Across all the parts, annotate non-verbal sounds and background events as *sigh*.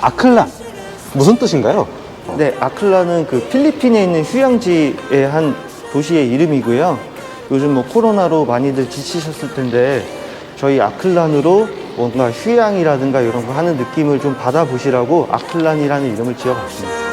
아클란 무슨 뜻인가요? 네, 아클라는 그 필리핀에 있는 휴양지의 한 도시의 이름이고요. 요즘 뭐 코로나로 많이들 지치셨을 텐데 저희 아클란으로 뭔가 휴양이라든가 이런 거 하는 느낌을 좀 받아보시라고 아클란이라는 이름을 지어봤습니다.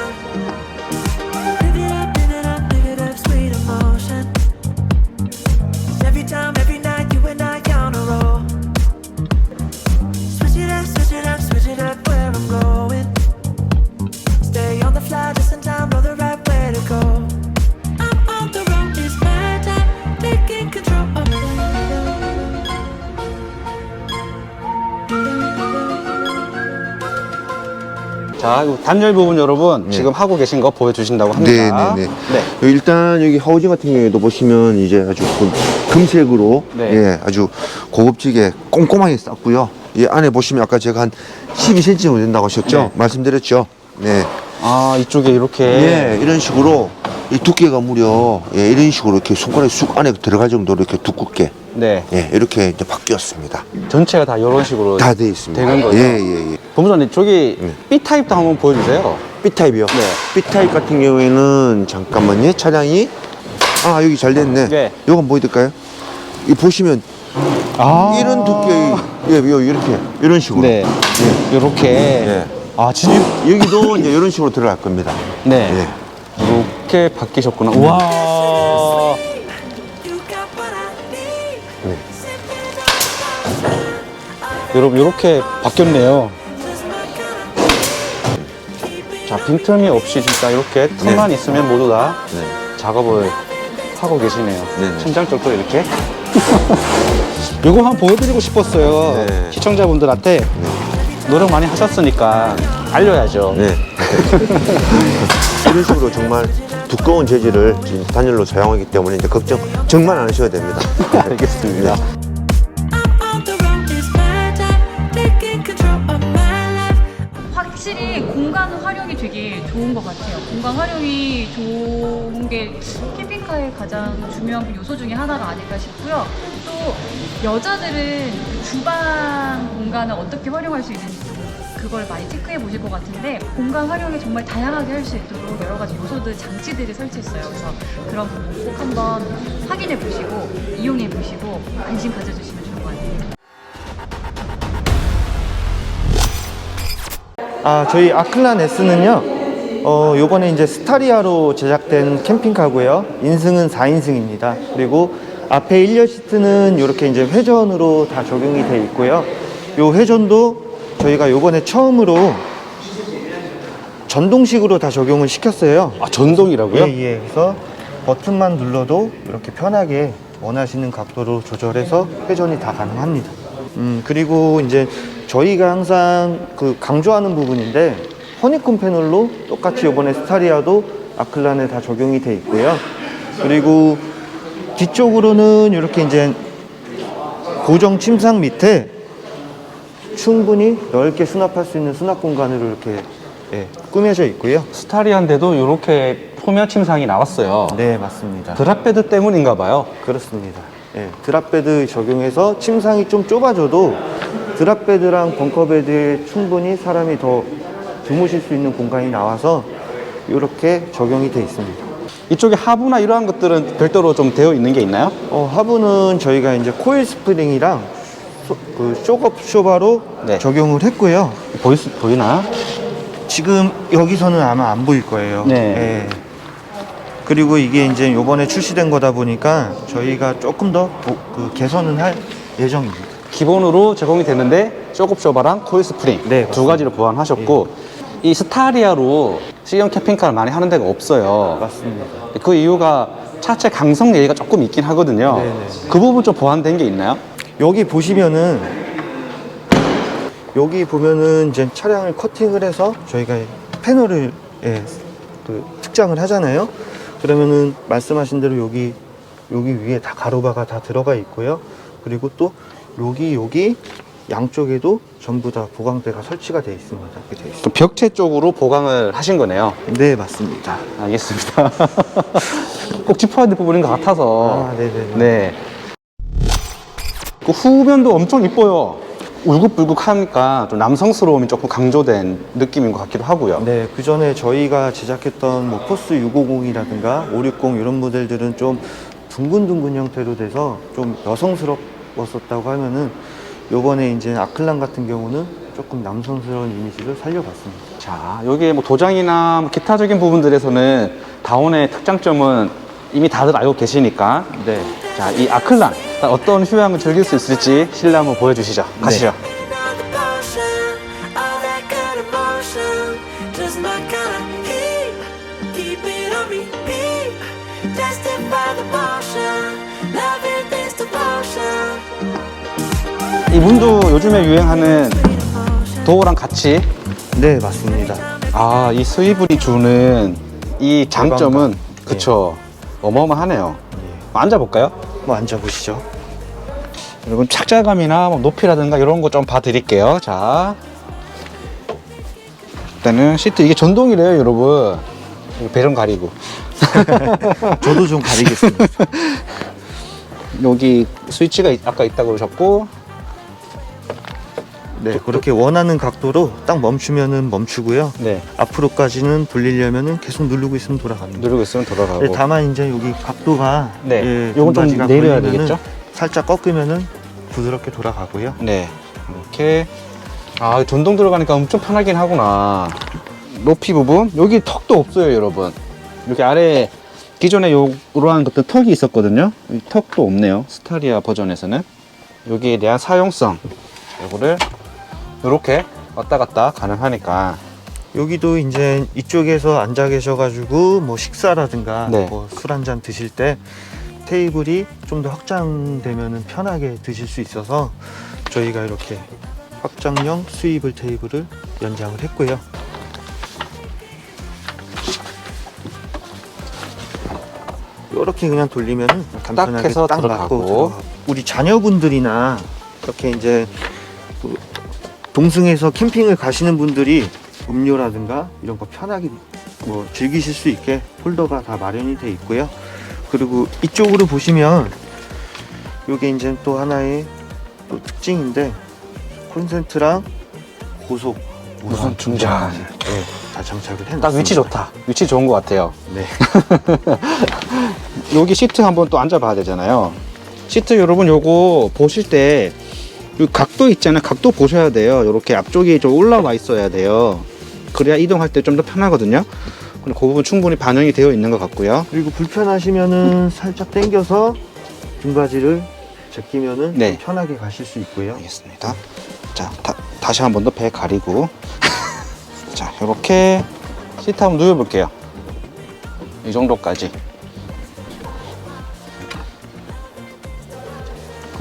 자, 이 단열 부분 여러분 지금 하고 계신 거 보여주신다고 합니다. 네, 네, 네. 일단 여기 하우징 같은 경우에도 보시면 이제 아주 금- 금색으로 네. 예, 아주 고급지게 꼼꼼하게 쌌고요. 이 안에 보시면 아까 제가 한 12cm 정도 된다고 하셨죠? 네. 말씀드렸죠? 네. 아, 이쪽에 이렇게 예, 이런 식으로 이 두께가 무려 예, 이런 식으로 이렇게 손가락이 쑥 안에 들어갈 정도로 이렇게 두껍게 네. 예, 이렇게 이제 바뀌었습니다. 전체가 다 이런 식으로 다 돼 있습니다. 되는 거죠. 예, 예, 예. 본부장님 저기 네. B 타입도 한번 보여주세요. B타입이요? 네. B타입 같은 경우에는 잠깐만요. 차량이 아, 여기 잘 됐네. 네. 요거 한번 보여드릴까요? 이 보시면 아, 이런 두께의 예, 요 이렇게 이런 식으로. 네, 이렇게. 예. 아, 진짜. 이- 여기도 이제 이런 식으로 들어갈 겁니다. 네. 예. 이렇게 바뀌셨구나. 와. You got what I need. 여러분 이렇게 바뀌었네요. 자 빈틈이 없이 진짜 이렇게 틈만 있으면 모두 다 네. 작업을 하고 계시네요. 네네. 천장 쪽도 이렇게. *laughs* 이거 한번 보여드리고 싶었어요. 네. 시청자분들한테 노력 많이 하셨으니까 알려야죠. 네. *laughs* 이런 식으로 정말 두꺼운 재질을 지금 단열로 사용하기 때문에 이제 걱정 정말 안 하셔도 됩니다. *laughs* 알겠습니다. life. 확실히 공간 활용이 되게 좋은 것 같아요. 공간 활용이 좋은 게 캠핑카의 가장 중요한 요소 중에 하나가 아닐까 싶고요. 또 여자들은 그 주방 공간을 어떻게 활용할 수 있는지 그걸 많이 체크해 보실 것 같은데 공간 활용이 정말 다양하게 할 수 있도록 여러 가지 요소들 장치들을 설치했어요. 그래서 그런 부분 꼭 한번 확인해 보시고 이용해 보시고 관심 가져주시면 좋을 것 같아요. 아, 저희 아클란 S는요, 어, 요번에 이제 스타리아로 제작된 캠핑카고요. 인승은 4인승입니다. 그리고 앞에 1열 시트는 이렇게 이제 회전으로 다 적용이 돼 있고요. 요 회전도 저희가 요번에 처음으로 전동식으로 다 적용을 시켰어요. 아 전동이라고요? 예, 예. 그래서 버튼만 눌러도 이렇게 편하게 원하시는 각도로 조절해서 회전이 다 가능합니다. 음, 그리고 이제 저희가 항상 그 강조하는 부분인데 허니콤 패널로 똑같이 이번에 스타리아도 아클란에 다 적용이 돼 있고요. 그리고 뒤쪽으로는 이렇게 이제 고정 침상 밑에 충분히 넓게 수납할 수 있는 수납 공간으로 이렇게 예, 꾸며져 있고요. 스타리아인데도 이렇게 표면 침상이 나왔어요. 네, 맞습니다. 드랍베드 때문인가 봐요. 그렇습니다. 예, 드랍베드 적용해서 침상이 좀 좁아져도 드랍베드랑 벙커베드에 충분히 사람이 더 주무실 수 있는 공간이 나와서 이렇게 적용이 돼 있습니다. 이쪽에 하부나 이러한 것들은 별도로 좀 되어 있는 게 있나요? 어, 하부는 저희가 이제 코일 스프링이랑 소- 그 쇼업 쇼바로 네. 적용을 했고요. 보이, 보이나? 지금 여기서는 아마 안 보일 거예요. 네. 예. 그리고 이게 이제 요번에 출시된 거다 보니까 저희가 조금 더 그 개선은 할 예정입니다. 기본으로 제공이 되는데 쇼급쇼바랑 코일 스프링 네, 두 가지를 보완하셨고 이 스타리아로 C형 캠핑카를 많이 하는 데가 없어요. 맞습니다. 그 이유가 차체 강성 얘기가 조금 있긴 하거든요. 네네. 그 부분 좀 보완된 게 있나요? 여기 보시면은 여기 보면은 이제 차량을 커팅을 해서 저희가 패널을 예, 그 특장을 하잖아요. 그러면은 말씀하신 대로 여기 여기 위에 다 가로바가 다 들어가 있고요. 그리고 또 여기 여기 양쪽에도 전부 다 보강대가 설치가 되어 있습니다. 이렇게 되어 있습니다. 좀 벽체 쪽으로 보강을 하신 거네요. 네, 맞습니다. 알겠습니다. *laughs* 꼭 짚어야 될 부분인 것 같아서. 아, 네네 네. 네. 그 후면도 엄청 이뻐요. 울긋불긋 하니까 좀 남성스러움이 조금 강조된 느낌인 것 같기도 하고요. 네, 그 전에 저희가 제작했던 뭐 포스 650이라든가 560 이런 모델들은 좀 둥근둥근 형태로 돼서 좀 여성스러웠었다고 하면은 요번에 이제 아클란 같은 경우는 조금 남성스러운 이미지를 살려봤습니다. 자, 여기 뭐 도장이나 뭐 기타적인 부분들에서는 다운의 특장점은 이미 다들 알고 계시니까. 네. 자, 이 아클란 어떤 효향을 즐길 수 있을지 실내 한번 보여주시죠. 가시죠. 이 문도 요즘에 유행하는 도어랑 같이 네, 맞습니다. 아, 이 스위블이 주는 이 장점은 네. 그쵸 어마어마하네요. 앉아볼까요? 뭐 앉아보시죠. 여러분 착자감이나 뭐 높이라든가 이런 거 좀 봐드릴게요. 자, 일단은 시트 이게 전동이래요, 여러분. 배좀 가리고 *laughs* 저도 좀 가리겠습니다. *laughs* 여기 스위치가 있- 아까 있다고 그러셨고 네, 그렇게 원하는 각도로 딱 멈추면은 멈추고요. 네. 앞으로까지는 돌리려면은 계속 누르고 있으면 돌아갑니다. 누르고 있으면 돌아가고. 네, 다만 이제 여기 각도가 네, 예, 요건 좀 등받이가 내려야 걸리면은 되겠죠? 살짝 꺾으면은 부드럽게 돌아가고요. 네 이렇게. 아 전동 들어가니까 엄청 편하긴 하구나. 높이 부분. 여기 턱도 없어요 여러분. 여기 아래 기존에 요, 요러한 것들 턱이 있었거든요. 이 턱도 없네요. 스타리아 버전에서는. 여기에 대한 사용성. 요거를 이렇게 왔다 갔다 가능하니까 여기도 이제 이쪽에서 앉아 계셔가지고 뭐 식사라든가 네. 뭐 술 한 잔 드실 때 테이블이 좀 더 확장되면은 편하게 드실 수 있어서 저희가 이렇게 확장형 스위블 테이블을 연장을 했고요. 이렇게 그냥 돌리면은 간편하게 해서 딱 들어가고. 맞고 들어가고. 우리 자녀분들이나 이렇게 이제 그 동승에서 캠핑을 가시는 분들이 음료라든가 이런 거 편하게 뭐 즐기실 수 있게 홀더가 다 마련이 돼 있고요. 그리고 이쪽으로 보시면 이게 이제 또 하나의 또 특징인데 콘센트랑 고속 무선 충전. 네, 다 장착을 해놨습니다. 딱 위치 좋다 위치 좋은 것 같아요 네. *laughs* 여기 시트 한번 또 앉아봐야 되잖아요. 시트 여러분 요거 보실 때이 각도 있잖아요. 각도 보셔야 돼요. 이렇게 앞쪽이 좀 올라와 있어야 돼요. 그래야 이동할 때 좀 더 편하거든요. 근데 그 부분 충분히 반영이 되어 있는 것 같고요. 그리고 불편하시면은 살짝 당겨서 등받이를 제끼면은 네. 좀 편하게 가실 수 있고요. 알겠습니다. 자, 다, 시 한 번 더 배 가리고. *laughs* 자, 이렇게 시트 한번 누워볼게요. 이 정도까지.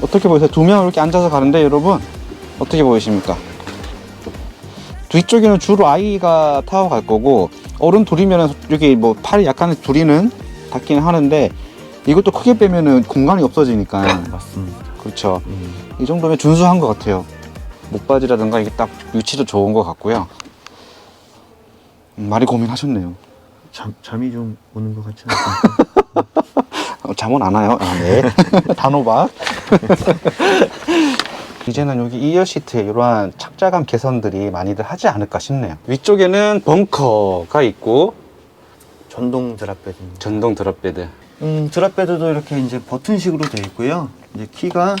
어떻게 보이세요? 두 명 이렇게 앉아서 가는데 여러분 어떻게 보이십니까? 뒤쪽에는 주로 아이가 타고 갈 거고 어른 둘이면 여기 뭐 팔이 약간 둘이는 닿기는 하는데 이것도 크게 빼면은 공간이 없어지니까 *laughs* 맞습니다. 그렇죠. 음. 이 정도면 준수한 것 같아요. 목바지라든가 이게 딱 위치도 좋은 것 같고요. 음, 많이 고민하셨네요. 잠, 잠이 좀 오는 것 같지 않습니까? *laughs* 어, 잠은 안 와요. 아, 네. *laughs* 단호박. *laughs* 이제는 여기 2열 시트에 이러한 착자감 개선들이 많이들 하지 않을까 싶네요. 위쪽에는 벙커가 있고 전동 드랍베드입니다. 전동 드랍베드. 음, 드랍베드도 이렇게 이제 버튼식으로 되어 있고요. 이제 키가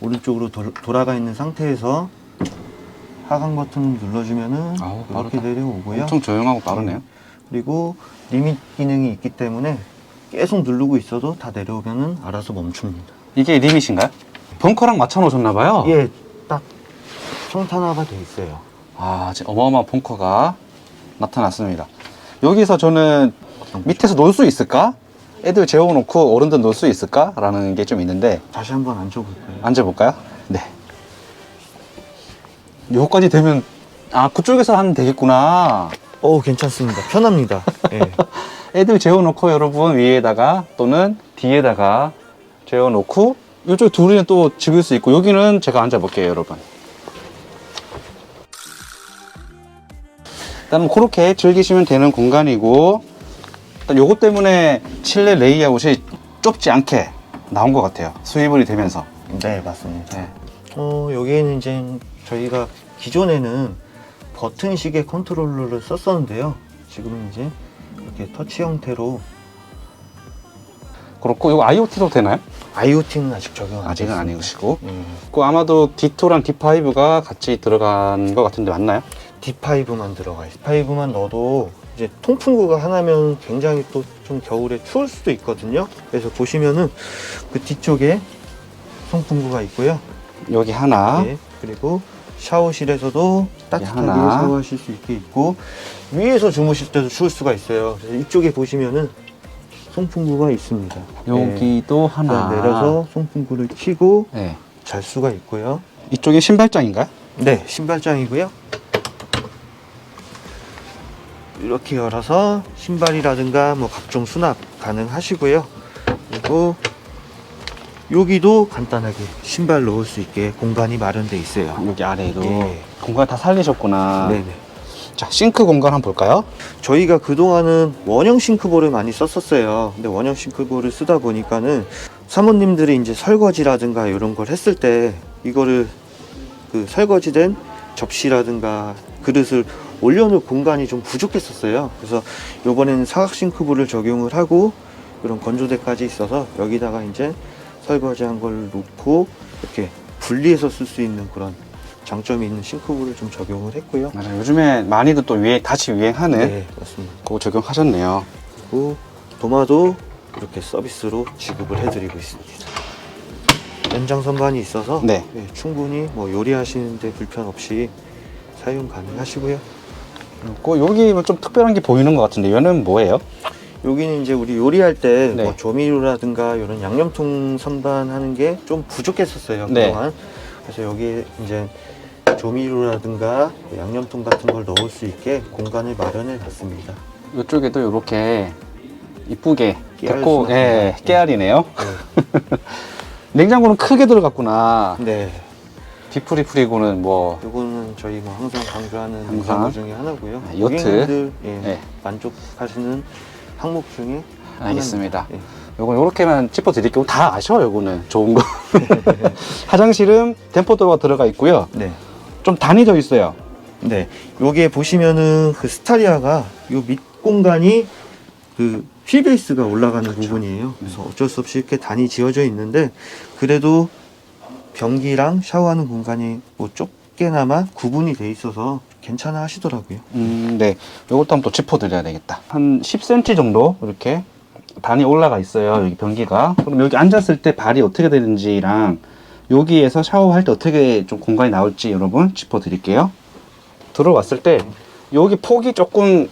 오른쪽으로 돌, 돌아가 있는 상태에서 하강 버튼을 눌러주면은 아우, 이렇게 빠르다. 내려오고요. 엄청 조용하고 빠르네요. 그리고 리밋 기능이 있기 때문에 계속 누르고 있어도 다 내려오면은 알아서 멈춥니다. 이게 리밋인가요? 벙커랑 맞춰 놓으셨나 봐요. 예, 딱 평탄화가 돼 있어요. 아, 진짜 어마어마한 벙커가 나타났습니다. 여기서 저는 밑에서 놀 수 있을까? 애들 재워놓고 어른들 놀 수 있을까? 라는 게 좀 있는데 다시 한번 앉아볼까요? 앉아볼까요? 네. 요거까지 되면 아 그쪽에서 하면 되겠구나. 오, 괜찮습니다. 편합니다. 예. *laughs* 애들 재워놓고 여러분 위에다가 또는 뒤에다가 재워놓고 이쪽 둘이는 또 즐길 수 있고 여기는 제가 앉아볼게요 여러분. 일단 그렇게 즐기시면 되는 공간이고 일단 요것 때문에 실내 레이아웃이 좁지 않게 나온 것 같아요. 수입이 되면서. 네, 맞습니다. 네. 어, 여기에는 이제 저희가 기존에는 버튼식의 컨트롤러를 썼었는데요. 지금은 이제 이렇게 터치 형태로 그렇고 이거 IoT도 되나요? IoT는 아직 적용 안 아직은 됐습니다. 아니시고. 예. 그 아마도 D2랑 D5가 같이 들어간 것 같은데 맞나요? D5만 들어가 있어요. D5만 넣어도 이제 통풍구가 하나면 굉장히 또 좀 겨울에 추울 수도 있거든요. 그래서 보시면은 그 뒤쪽에 송풍구가 있고요. 여기 하나. 예, 그리고 샤워실에서도 따뜻하게 하나. 샤워하실 수 있게 있고 위에서 주무실 때도 추울 수가 있어요. 그래서 이쪽에 보시면은 송풍구가 있습니다. 여기도 예, 하나. 내려서 송풍구를 켜고 네. 잘 수가 있고요. 이쪽에 신발장인가요? 네, 신발장이고요. 이렇게 열어서 신발이라든가 뭐 각종 수납 가능하시고요. 그리고 여기도 간단하게 신발 넣을 수 있게 공간이 마련돼 있어요. 여기 아래에도 예. 공간 다 살리셨구나. 네네. 자, 싱크 공간 한번 볼까요? 저희가 그동안은 원형 싱크볼을 많이 썼었어요. 근데 원형 싱크볼을 쓰다 보니까는 사모님들이 이제 설거지라든가 이런 걸 했을 때 이거를 그 설거지된 접시라든가 그릇을 올려놓을 공간이 좀 부족했었어요. 그래서 이번에는 사각 싱크볼을 적용을 하고 그런 건조대까지 있어서 여기다가 이제 설거지한 걸 놓고 이렇게 분리해서 쓸 수 있는 그런 장점이 있는 싱크볼을 좀 적용을 했고요. 맞아요. 요즘에 많이들 또 유행, 다시 유행하는 네, 맞습니다. 그거 적용하셨네요. 그리고 도마도 이렇게 서비스로 지급을 해드리고 있습니다. 연장 선반이 있어서 네. 예, 충분히 뭐 요리하시는데 불편 없이 사용 가능하시고요. 그리고 여기 뭐 좀 특별한 게 보이는 것 같은데 얘는 뭐예요? 여기는 이제 우리 요리할 때 네. 뭐 조미료라든가 이런 양념통 선반 하는 게 좀 부족했었어요 네. 그동안. 그래서 여기에 이제 조미료라든가 양념통 같은 걸 넣을 수 있게 공간을 마련해 놨습니다. 이쪽에도 이렇게 이쁘게 깨알 수납 예, 공간. 깨알이네요. *laughs* 냉장고는 크게 들어갔구나. 네. 디프리프리고는 뭐 이거는 저희 뭐 항상 강조하는 항상. 중에 하나고요. 네, 요트. 고객님들 예, 네. 만족하시는 항목 중에 알겠습니다. 하나입니다. 요거 요렇게만 짚어 드릴게요. 다 아셔 요거는 좋은 거. *laughs* 화장실은 덴포도어가 들어가 있고요. 예. 네. 좀 단위져 있어요. 네. 요게 보시면은 그 스타리아가 요 밑 공간이 그 휠베이스가 올라가는 부분이에요. 그래서 어쩔 수 없이 이렇게 단이 지어져 있는데 그래도 변기랑 샤워하는 공간이 뭐 좁 게나마 구분이 돼 있어서 괜찮아 하시더라고요. 음, 네. 요것도 한번 또 짚어드려야 되겠다. 한 10cm 정도 이렇게 단이 올라가 있어요. 여기 변기가. 그럼 여기 앉았을 때 발이 어떻게 되는지랑 여기에서 샤워할 때 어떻게 좀 공간이 나올지 여러분 짚어드릴게요. 들어왔을 때 여기 폭이 조금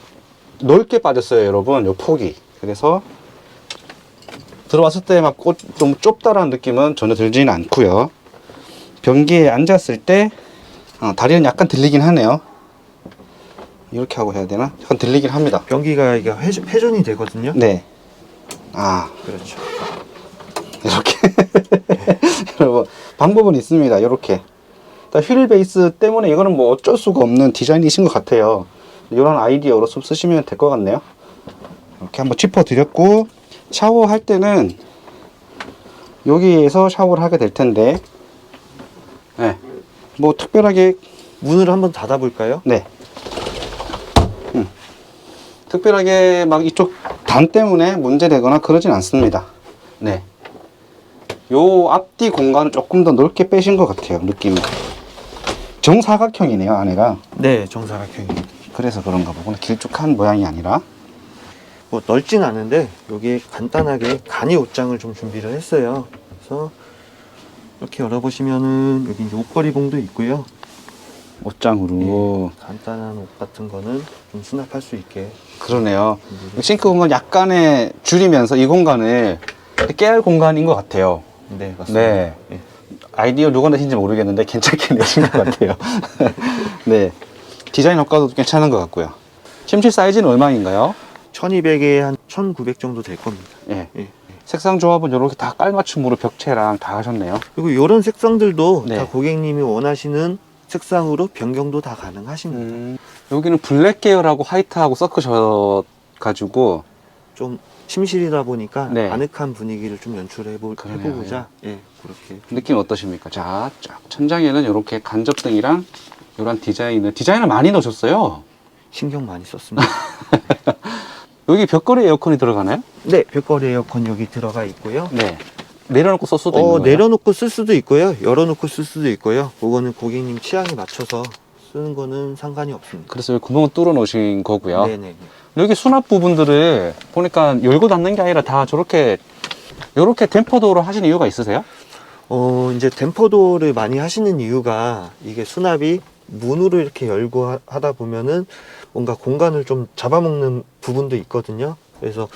넓게 빠졌어요, 여러분. 요 폭이. 그래서 들어왔을 때 막 좀 좁다라는 느낌은 전혀 들지는 않고요. 변기에 앉았을 때 어, 다리는 약간 들리긴 하네요. 이렇게 하고 해야 되나? 약간 들리긴 합니다. 변기가 이게 회전, 회전이 되거든요. 네. 아, 그렇죠. 이렇게. *laughs* 여러분, 방법은 있습니다. 이렇게. 휠 베이스 때문에 이거는 뭐 어쩔 수가 없는 디자인이신 것 같아요. 이런 아이디어로 좀 쓰시면 될 것 같네요. 이렇게 한번 짚어드렸고, 샤워할 때는 여기에서 샤워를 하게 될 텐데, 네. 뭐 특별하게 문을 한번 닫아볼까요? 네. 음. 특별하게 막 이쪽 단 때문에 문제되거나 그러진 않습니다. 네. 요 앞뒤 공간을 조금 더 넓게 빼신 것 같아요, 느낌이. 정사각형이네요, 안에가. 네, 정사각형입니다. 그래서 그런가 보구나. 길쭉한 모양이 아니라. 뭐 넓진 않은데 여기에 간단하게 간이 옷장을 좀 준비를 했어요. 그래서 이렇게 열어보시면은 여기 이제 옷걸이 봉도 있고요. 옷장으로. 간단한 옷 같은 거는 좀 수납할 수 있게 그러네요. 준비를 싱크 공간 약간의 줄이면서 이 공간을 깨알 공간인 것 같아요. 네, 맞습니다. 네. 예. 아이디어 누가 내신지 모르겠는데 괜찮게 *laughs* 내신 것 같아요. *laughs* 네. 디자인 효과도 괜찮은 것 같고요. 침실 사이즈는 얼마인가요? 1200에 한 1900 정도 될 겁니다. 예. 예. 색상 조합은 이렇게 다 깔맞춤으로 벽체랑 다 하셨네요. 그리고 이런 색상들도 네. 다 고객님이 원하시는 색상으로 변경도 다 가능하십니다. 음, 여기는 블랙 계열하고 화이트하고 섞으셔 가지고 좀 침실이다 보니까 네. 아늑한 분위기를 좀 연출해 보, 그러네요, 해보고자 예, 그렇게 느낌 어떠십니까? 자, 쫙 천장에는 이렇게 간접등이랑 이런 디자인을 디자인을 많이 넣으셨어요. 신경 많이 썼습니다. *laughs* 여기 벽걸이 에어컨이 들어가나요? 네, 벽걸이 에어컨 여기 들어가 있고요. 네. 내려놓고 쓸 수도 있는 어, 거예요? 내려놓고 쓸 수도 있고요. 열어놓고 쓸 수도 있고요. 그거는 고객님 취향에 맞춰서 쓰는 거는 상관이 없습니다. 그래서 여기 구멍을 뚫어 놓으신 거고요. 네네. 여기 수납 부분들을 보니까 열고 닫는 게 아니라 다 저렇게 이렇게 댐퍼도로 하시는 이유가 있으세요? 어, 이제 댐퍼도를 많이 하시는 이유가 이게 수납이 문으로 이렇게 열고 하- 하다 보면은 뭔가 공간을 좀 잡아먹는 부분도 있거든요. 그래서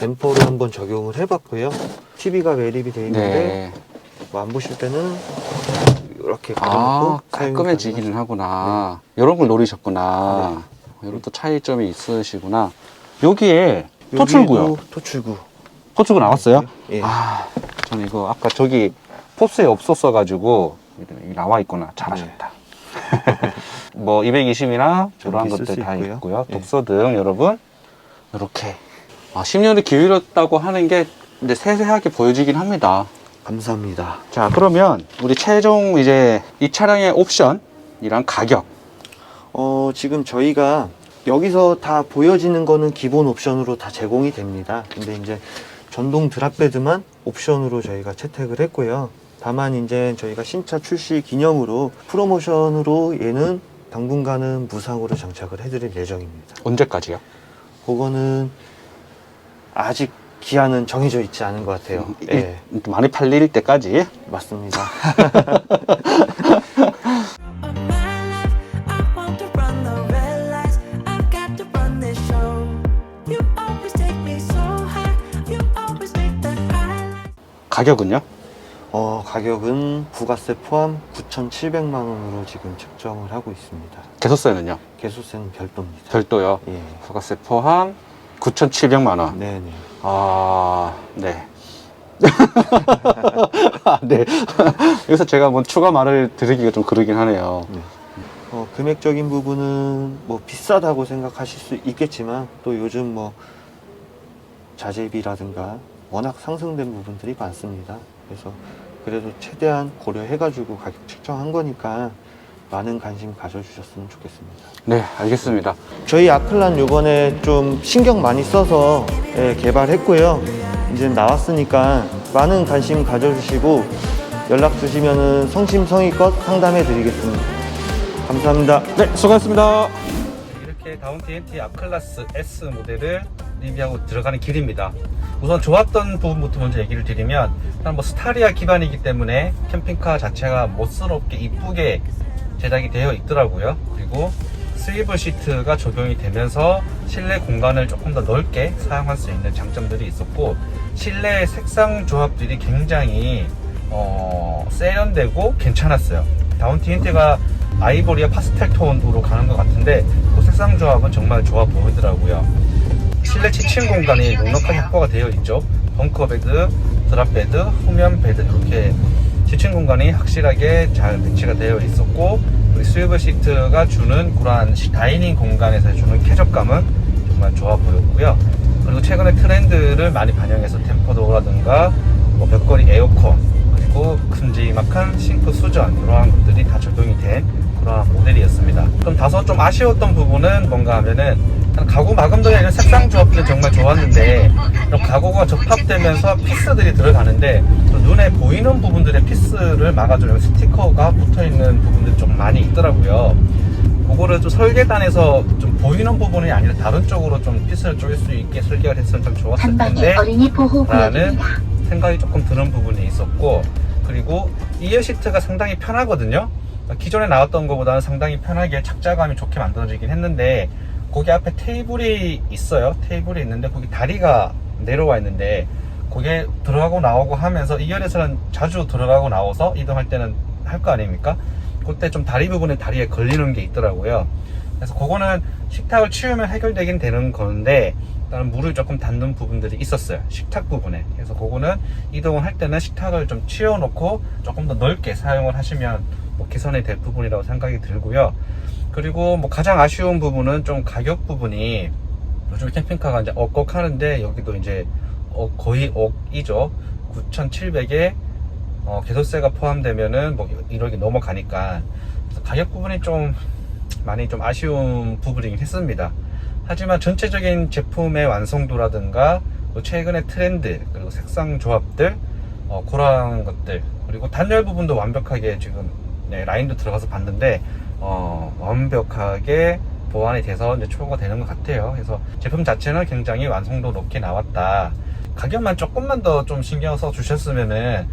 댐퍼로 한번 적용을 해봤고요. TV가 매립이 되어 있는데 네. 뭐안 보실 때는 이렇게 아, 걸어놓고 사용이 깔끔해지기는 하구나. 이런 걸 노리셨구나. 네. 이런 또 차이점이 있으시구나. 여기에. 토출구요. 여기도 토출구. 토출구 나왔어요? 예. 아, 저는 이거 아까 저기 포스에 없었어가지고 나와 있구나. 잘하셨다. 뭐 220이나 이런 쓸 것들 수 다 있고요. 있고요. 예. 독서 등 여러분 이렇게 아, 10년을 기울였다고 하는 게 근데 세세하게 보여지긴 합니다. 감사합니다. 자 그러면 우리 최종 이제 이 차량의 옵션이랑 가격 어, 지금 저희가 여기서 다 보여지는 거는 기본 옵션으로 다 제공이 됩니다. 근데 이제 전동 드랍베드만 옵션으로 저희가 채택을 했고요. 다만 이제 저희가 신차 출시 기념으로 프로모션으로 얘는 당분간은 무상으로 장착을 해드릴 예정입니다. 언제까지요? 그거는 아직 기한은 정해져 있지 않은 것 같아요. 예, 일- 많이 팔릴 때까지 맞습니다. of my life. I want to run the red lights. I've got to run this show. You always take me so high. You always make the highlight. 가격은요? 어, 가격은 부가세 포함 9,700만 원으로 지금 책정을 하고 있습니다. 개소세는요? 개수세는 별도입니다. 별도요. 예. 부가세 포함 9,700만 원. 네네. 아, 네. 아, 네. *laughs* 여기서 제가 뭐 추가 말을 드리기가 좀 그러긴 하네요. 어, 금액적인 부분은 뭐 비싸다고 생각하실 수 있겠지만 또 요즘 뭐 자재비라든가 워낙 상승된 부분들이 많습니다. 그래서 그래도 최대한 고려해가지고 가격 책정한 거니까 많은 관심 가져주셨으면 좋겠습니다. 네, 알겠습니다. 저희 아클란 요번에 좀 신경 많이 써서 예, 개발했고요. 이제 나왔으니까 많은 관심 가져주시고 연락 주시면은 성심성의껏 상담해 드리겠습니다. 감사합니다. 네, 수고하셨습니다. 이렇게 다운 TNT 앞클래스 S 모델을 리뷰하고 들어가는 길입니다. 우선 좋았던 부분부터 먼저 얘기를 드리면 일단 뭐 스타리아 기반이기 때문에 캠핑카 자체가 멋스럽게 이쁘게 제작이 되어 있더라고요. 그리고 스위블 시트가 적용이 되면서 실내 공간을 조금 더 넓게 사용할 수 있는 장점들이 있었고 실내 색상 조합들이 굉장히 어, 세련되고 괜찮았어요. 다운 TNT가 아이보리와 파스텔 톤으로 가는 것 같은데 그 색상 조합은 정말 좋아 보이더라고요. 실내 취침 공간이 넉넉하게 확보가 되어 있죠. 벙커 베드, 드랍 베드, 후면 베드 이렇게 취침 공간이 확실하게 잘 배치가 되어 있었고 우리 스위블 시트가 주는 그러한 시- 다이닝 공간에서 주는 쾌적감은 정말 좋아 보였고요. 그리고 최근에 트렌드를 많이 반영해서 템퍼도라든가 뭐 벽걸이 에어컨 그리고 큼지막한 싱크 수전 이러한 것들이 다 적용이 된 그러한 모델이었습니다. 그럼 다소 좀 아쉬웠던 부분은 뭔가 하면은 가구 마감등의 이런 색상 조합들은 정말 좋았는데 이런 가구가 접합되면서 피스들이 들어가는데 또 눈에 보이는 부분들의 피스를 막아주는 스티커가 붙어있는 부분들이 좀 많이 있더라고요. 그거를 좀 설계단에서 좀 보이는 부분이 아니라 다른 쪽으로 좀 피스를 쪼갤 수 있게 설계가 됐으면 참 좋았을 텐데 어린이 보호 라는. 생각이 조금 드는 부분이 있었고 그리고 이어 시트가 상당히 편하거든요 기존에 나왔던 것보다는 상당히 편하게 착자감이 좋게 만들어지긴 했는데 거기 앞에 테이블이 있어요. 테이블이 있는데 거기 다리가 내려와 있는데 거기에 들어가고 나오고 하면서 2열에서는 자주 들어가고 나와서 이동할 때는 할 거 아닙니까? 그때 좀 다리 부분에 다리에 걸리는 게 있더라고요. 그래서 그거는 식탁을 치우면 해결되긴 되는 건데 일단 물을 조금 닿는 부분들이 있었어요. 식탁 부분에. 그래서 그거는 이동을 할 때는 식탁을 좀 치워놓고 조금 더 넓게 사용을 하시면 뭐 개선이 될 부분이라고 생각이 들고요 그리고 뭐 가장 아쉬운 부분은 좀 가격 부분이 요즘 캠핑카가 이제 억억 하는데 여기도 이제 어, 거의 억이죠. 9,700에 어, 개소세가 포함되면은 뭐 1억이 넘어가니까 가격 부분이 좀 많이 좀 아쉬운 부분이긴 했습니다. 하지만 전체적인 제품의 완성도라든가 또 최근의 트렌드 그리고 색상 조합들 어, 그런 것들 그리고 단열 부분도 완벽하게 지금 네, 라인도 들어가서 봤는데 어, 완벽하게 보완이 돼서 이제 초보가 되는 것 같아요. 그래서 제품 자체는 굉장히 완성도 높게 나왔다. 가격만 조금만 더 좀 신경 써 주셨으면은